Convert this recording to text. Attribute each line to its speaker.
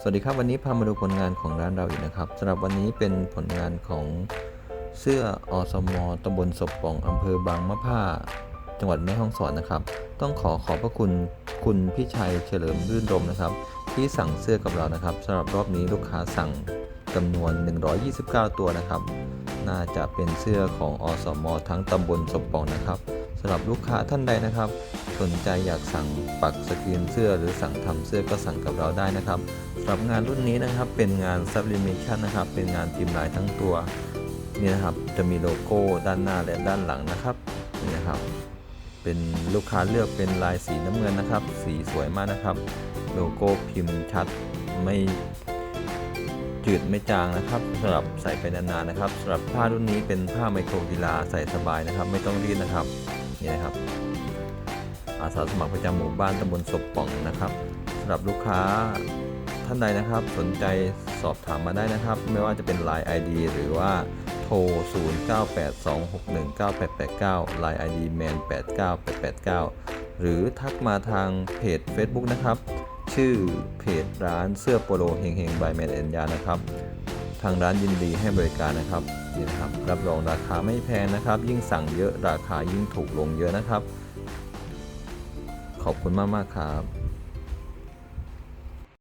Speaker 1: สวัสดีครับวันนี้พามาดูผลงานของร้านเราอีกนะครับสำหรับวันนี้เป็นผลงานของเสื้ออสมตำบลศพป่องอำเภอบางมะผ้า จังหวัดแม่ฮ่องสอนนะครับ ต้องขอขอบพระคุณคุณพี่ชัยเฉลิมรื่นรมนะครับ ที่สั่งเสื้อกับเรานะครับสำหรับรอบนี้ลูกค้าสั่งจำนวน 129 ตัวนะครับ น่าจะเป็นเสื้อของอสมทั้งตำบลศพป่องนะครับสำหรับลูกค้าท่านใดนะครับ สนใจอยากสั่งปักสกรีนเสื้อหรือสั่งทำเสื้อก็สั่งกับเราได้นะครับสำหรับงานรุ่นนี้นะครับเป็นงาน sublimation นะครับเป็นงานพิมพ์ลายทั้งตัวนี่นะครับจะมีโลโก้ด้านหน้าและด้านหลังนะครับนี่นะครับเป็นลูกค้าเลือกเป็นลายสีน้ำเงินนะครับ สีสวยมากนะครับ โลโก้พิมพ์ชัดไม่จืดไม่จางนะครับสำหรับใส่ไปนานๆนะครับสำหรับผ้ารุ่นนี้เป็นผ้าไมโครกีฬาใส่สบายนะครับ ไม่ต้องรีดนะครับนี่นะครับ อาสาสมัครประจำหมู่บ้านตำบลศพป่องนะครับสำหรับลูกค้าท่านใดนะครับสนใจสอบถามมาได้นะครับ ไม่ว่าจะเป็น Line ID หรือว่าโทร 0982619889 Line ID man 89889 หรือทักมาทางเพจ Facebook นะครับ ชื่อเพจร้านเสื้อโปโลเฮงเฮงบายแมนเอ็นยานะครับ ทางร้านยินดีให้บริการนะครับนี่นะครับ รับรองราคาไม่แพงนะครับ ยิ่งสั่งเยอะราคายิ่งถูกลงเยอะนะครับ ขอบคุณมาก ๆ ครับ